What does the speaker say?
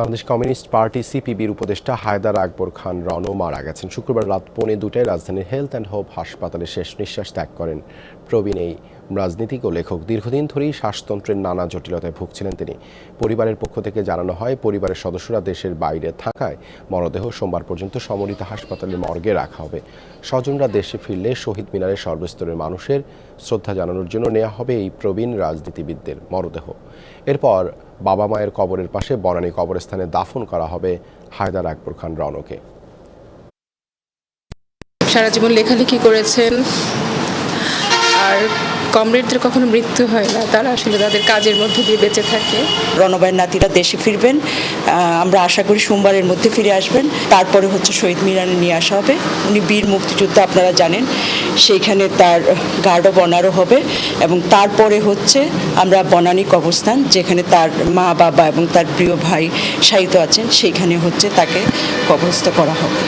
Bangladesh communist party সিপিবির উপদেষ্টা হায়দার আকবর খান রনও মারা গেছেন। শুক্রবার রাত পৌনে দুটায় রাজধানীর হেলথ অ্যান্ড হোপ হাসপাতালে শেষ নিঃশ্বাস ত্যাগ করেন প্রবীণ এই রাজনীতিক ও লেখক। দীর্ঘদিন ধরেই শ্বাসতন্ত্রের নানা জটিলতায় ভুগছিলেন তিনি। পরিবারের পক্ষ থেকে জানানো হয়, পরিবারের সদস্যরা দেশের বাইরে থাকায় মরদেহ সোমবার পর্যন্ত সমরিত হাসপাতালের মর্গে রাখা হবে। স্বজনরা দেশে ফিরলে শহীদ মিনারের সর্বস্তরের মানুষের শ্রদ্ধা জানানোর জন্য নেওয়া হবে এই প্রবীণ রাজনীতিবিদদের মরদেহ। এরপর বাবা মায়ের কবরের পাশে বনানী কবরস্থানে দাফন করা হবে হায়দার আকবর খান রনকে সারা জীবন লেখালেখি করেছেন। আর কমরেডদের কখনো মৃত্যু হয় না, তারা আসলে তাদের কাজের মধ্যে দিয়ে বেঁচে থাকে। রণবাইয়ের নাতিরা দেশে ফিরবেন আমরা আশা করি সোমবারের মধ্যে ফিরে আসবেন। তারপরে হচ্ছে শহীদ মিনারে নিয়ে আসা হবে। উনি বীর মুক্তিযোদ্ধা আপনারা জানেন, সেইখানে তার গার্ড অফ অনারও হবে এবং তারপরে হচ্ছে আমরা বনানী কবরস্থান, যেখানে তার মা, বাবা এবং তার প্রিয় ভাই শায়িত আছেন, সেইখানে হচ্ছে তাকে কবরস্থ করা হবে।